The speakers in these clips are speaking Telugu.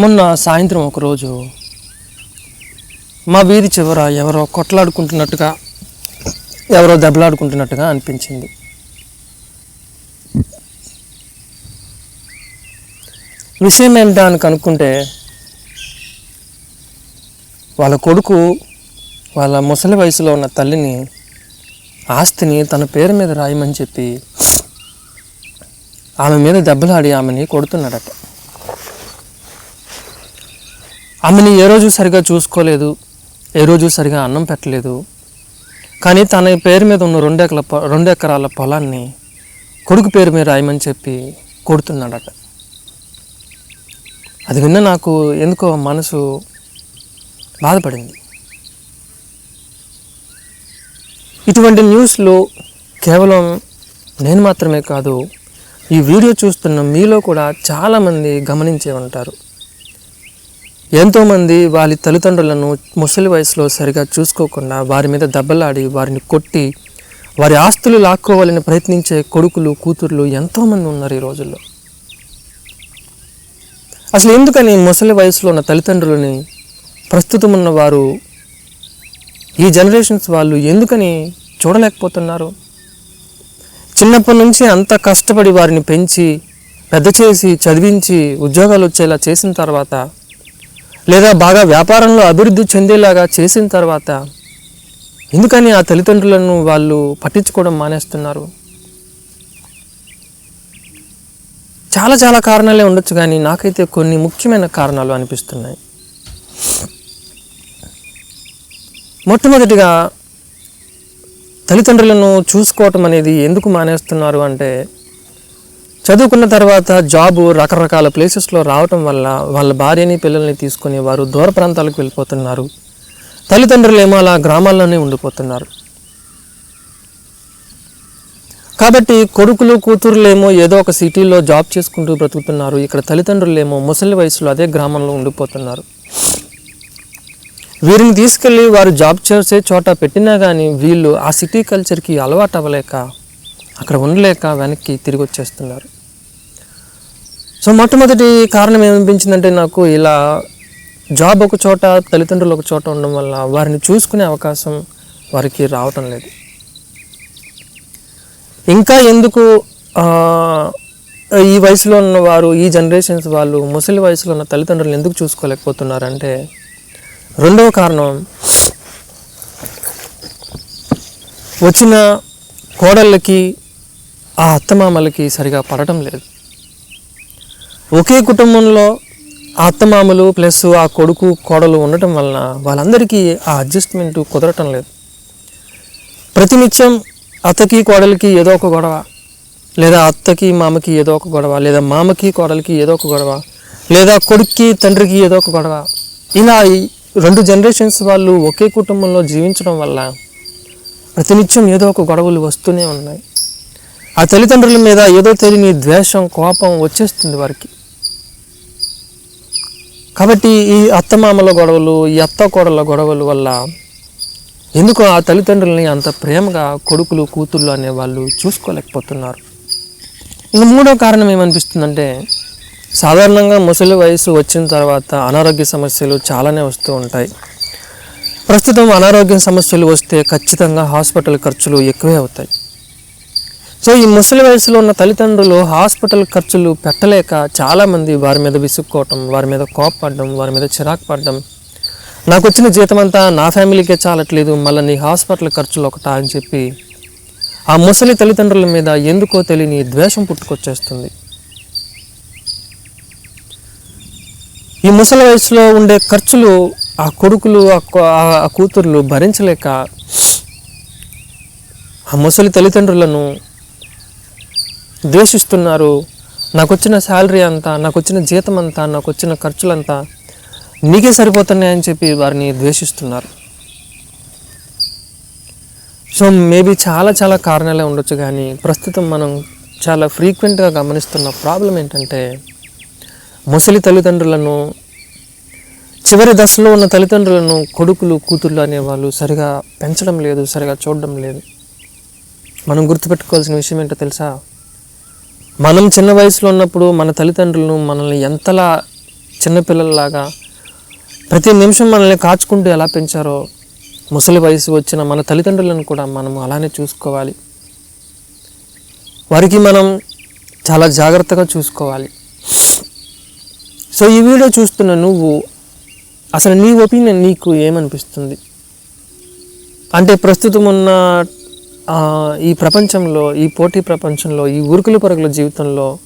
మొన్న సాయంత్రం ఒకరోజు మా వీధి చివర ఎవరో కొట్లాడుకుంటున్నట్టుగా ఎవరో దెబ్బలాడుకుంటున్నట్టుగా అనిపించింది. విషయం ఏంటా అని కనుక్కుంటే వాళ్ళ కొడుకు వాళ్ళ ముసలి వయసులో ఉన్న తల్లిని ఆస్తిని తన పేరు మీద రాయమని చెప్పి ఆమె మీద దెబ్బలాడి ఆమెని కొడుతున్నాడట. ఆమెని ఏ రోజు సరిగా చూసుకోలేదు ఏ రోజు సరిగా అన్నం పెట్టలేదు. కానీ తన పేరు మీద ఉన్న రెండు ఎకరాల పొ- రెండు ఎకరాల పొలాన్ని కొడుకు పేరు మీద రాయమని చెప్పి కొడుతున్నాడట. అది విన్న నాకు ఎందుకో మనసు బాధపడింది. ఇటువంటి న్యూస్లు కేవలం నేను మాత్రమే కాదు ఈ వీడియో చూస్తున్న మీలో కూడా చాలామంది గమనించే ఉంటారు. ఎంతోమంది వాళ్ళ తల్లిదండ్రులను ముసలి వయసులో సరిగా చూసుకోకుండా వారి మీద దెబ్బలాడి వారిని కొట్టి వారి ఆస్తులు లాక్కోవాలని ప్రయత్నించే కొడుకులు కూతుర్లు ఎంతోమంది ఉన్నారు ఈ రోజుల్లో. అసలు ఎందుకని ముసలి వయసులో ఉన్న తల్లిదండ్రులని ప్రస్తుతం ఉన్న వారు ఈ జనరేషన్స్ వాళ్ళు ఎందుకని చూడలేకపోతున్నారు? చిన్నప్పటి నుంచి అంత కష్టపడి వారిని పెంచి పెద్ద చేసి చదివించి ఉద్యోగాలు వచ్చేలా చేసిన తర్వాత లేదా బాగా వ్యాపారంలో అభివృద్ధి చెందేలాగా చేసిన తర్వాత ఎందుకని ఆ తల్లిదండ్రులను వాళ్ళు పట్టించుకోవడం మానేస్తున్నారు? చాలా చాలా కారణాలే ఉండొచ్చు కానీ నాకైతే కొన్ని ముఖ్యమైన కారణాలు అనిపిస్తున్నాయి. మొట్టమొదటిగా తల్లిదండ్రులను చూసుకోవటం అనేది ఎందుకు మానేస్తున్నారు అంటే చదువుకున్న తర్వాత జాబు రకరకాల ప్లేసెస్లో రావటం వల్ల వాళ్ళ భార్యని పిల్లల్ని తీసుకుని వారు దూర ప్రాంతాలకు వెళ్ళిపోతున్నారు. తల్లిదండ్రులు ఏమో అలా గ్రామాల్లోనే ఉండిపోతున్నారు. కాబట్టి కొడుకులు కూతురులేమో ఏదో ఒక సిటీలో జాబ్ చేసుకుంటూ బ్రతుకుతున్నారు. ఇక్కడ తల్లిదండ్రులేమో ముసలి వయసులో అదే గ్రామంలో ఉండిపోతున్నారు. వీరిని తీసుకెళ్ళి వారు జాబ్ చేసే చోట పెట్టినా కానీ వీళ్ళు ఆ సిటీ కల్చర్కి అలవాటు అవ్వలేక అక్కడ ఉండలేక వెనక్కి తిరిగి వచ్చేస్తున్నారు సో మొట్టమొదటి కారణం ఏమనిపించిందంటే నాకు ఇలా జాబ్ ఒక చోట తల్లిదండ్రులు ఒక చోట ఉండడం వల్ల వారిని చూసుకునే అవకాశం వారికి రావటం లేదు. ఇంకా ఎందుకు ఈ వయసులో ఉన్న వారు ఈ జనరేషన్స్ వాళ్ళు ముసలి వయసులో ఉన్న తల్లిదండ్రులు ఎందుకు చూసుకోలేకపోతున్నారంటే రెండవ కారణం వచ్చిన కోడళ్ళకి ఆ అత్తమామలకి సరిగా పడటం లేదు. ఒకే కుటుంబంలో అత్తమామలు ప్లస్ ఆ కొడుకు కోడలు ఉండటం వలన వాళ్ళందరికీ ఆ అడ్జస్ట్మెంట్ కుదరటం లేదు. ప్రతినిత్యం అత్తకి కోడలికి ఏదో ఒక గొడవ లేదా అత్తకి మామకి ఏదో ఒక గొడవ లేదా మామకి కోడలికి ఏదో ఒక గొడవ లేదా కొడుక్కి తండ్రికి ఏదో ఒక గొడవ. ఇలా ఈ రెండు జనరేషన్స్ వాళ్ళు ఒకే కుటుంబంలో జీవించడం వల్ల ప్రతినిత్యం ఏదో ఒక గొడవలు వస్తూనే ఉన్నాయి. ఆ తల్లిదండ్రుల మీద ఏదో తెలియని ద్వేషం కోపం వచ్చేస్తుంది వారికి. కాబట్టి ఈ అత్తమామల గొడవలు ఈ అత్త కోడల గొడవల వల్ల ఎందుకు ఆ తల్లిదండ్రులని అంత ప్రేమగా కొడుకులు కూతుళ్ళు అనే వాళ్ళు చూసుకోలేకపోతున్నారు? ఇంకా మూడో కారణం ఏమనిపిస్తుందంటే సాధారణంగా ముసలి వయసు వచ్చిన తర్వాత అనారోగ్య సమస్యలు చాలానే వస్తూ ఉంటాయి. ప్రస్తుతం అనారోగ్య సమస్యలు వస్తే ఖచ్చితంగా హాస్పిటల్ ఖర్చులు ఎక్కువే అవుతాయి. సో ఈ ముసలి వయసులో ఉన్న తల్లిదండ్రులు హాస్పిటల్ ఖర్చులు పెట్టలేక చాలామంది వారి మీద విసుక్కోవటం వారి మీద కోపపడడం వారి మీద చిరాకు పడడం. నాకు వచ్చిన జీతం అంతా నా ఫ్యామిలీకే చాలట్లేదు మళ్ళీ నీ హాస్పిటల్ ఖర్చులు ఒకటా అని చెప్పి ఆ ముసలి తల్లిదండ్రుల మీద ఎందుకో తెలియని ద్వేషం పుట్టుకొచ్చేస్తుంది. ఈ ముసలి వయసులో ఉండే ఖర్చులు ఆ కొడుకులు ఆ కో- ఆ- ఆ కూతుర్లు భరించలేక ఆ ముసలి తల్లిదండ్రులను ద్వేషిస్తున్నారు. నాకు వచ్చిన శాలరీ అంతా నాకు వచ్చిన జీతం అంతా నాకు వచ్చిన ఖర్చులంతా నీకే సరిపోతున్నాయని చెప్పి వారిని ద్వేషిస్తున్నారు. సో మేబీ చాలా చాలా కారణాలే ఉండొచ్చు కానీ ప్రస్తుతం మనం చాలా ఫ్రీక్వెంట్గా గమనిస్తున్న ప్రాబ్లం ఏంటంటే ముసలి తల్లిదండ్రులను చివరి దశలో ఉన్న తల్లిదండ్రులను కొడుకులు కూతుళ్ళు అనేవాళ్ళు సరిగా పెంచడం లేదు సరిగా చూడడం లేదు. మనం గుర్తుపెట్టుకోవాల్సిన విషయం ఏంటో తెలుసా? మనం చిన్న వయసులో ఉన్నప్పుడు మన తల్లిదండ్రులను మనల్ని ఎంతలా చిన్నపిల్లల్లాగా ప్రతి నిమిషం మనల్ని కాచుకుంటూ ఎలా పెంచారో ముసలి వయసు వచ్చిన మన తల్లిదండ్రులను కూడా మనం అలానే చూసుకోవాలి. వారికి మనం చాలా జాగ్రత్తగా చూసుకోవాలి. సో ఈ వీడియో చూస్తున్న నువ్వు అసలు నీ ఒపీనియన్ నీకు ఏమనిపిస్తుంది? అంటే ప్రస్తుతం ఉన్న ఈ ప్రపంచంలో ఈ పోటీ ప్రపంచంలో ఈ ఉరుకుల పరుగుల జీవితంలో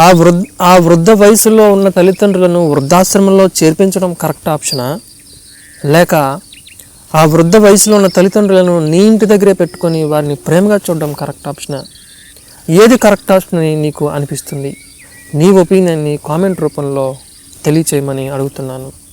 ఆ వృద్ధ ఆ వృద్ధ వయసులో ఉన్న తల్లిదండ్రులను వృద్ధాశ్రమంలో చేర్పించడం కరెక్ట్ ఆప్షనా? లేక ఆ వృద్ధ వయసులో ఉన్న తల్లిదండ్రులను నీ ఇంటి దగ్గరే పెట్టుకొని వారిని ప్రేమగా చూడడం కరెక్ట్ ఆప్షనా? ఏది కరెక్ట్ ఆప్షన్ అని నీకు అనిపిస్తుంది? నీ ఒపీనియన్ని కామెంట్ రూపంలో తెలియచేయమని అడుగుతున్నాను.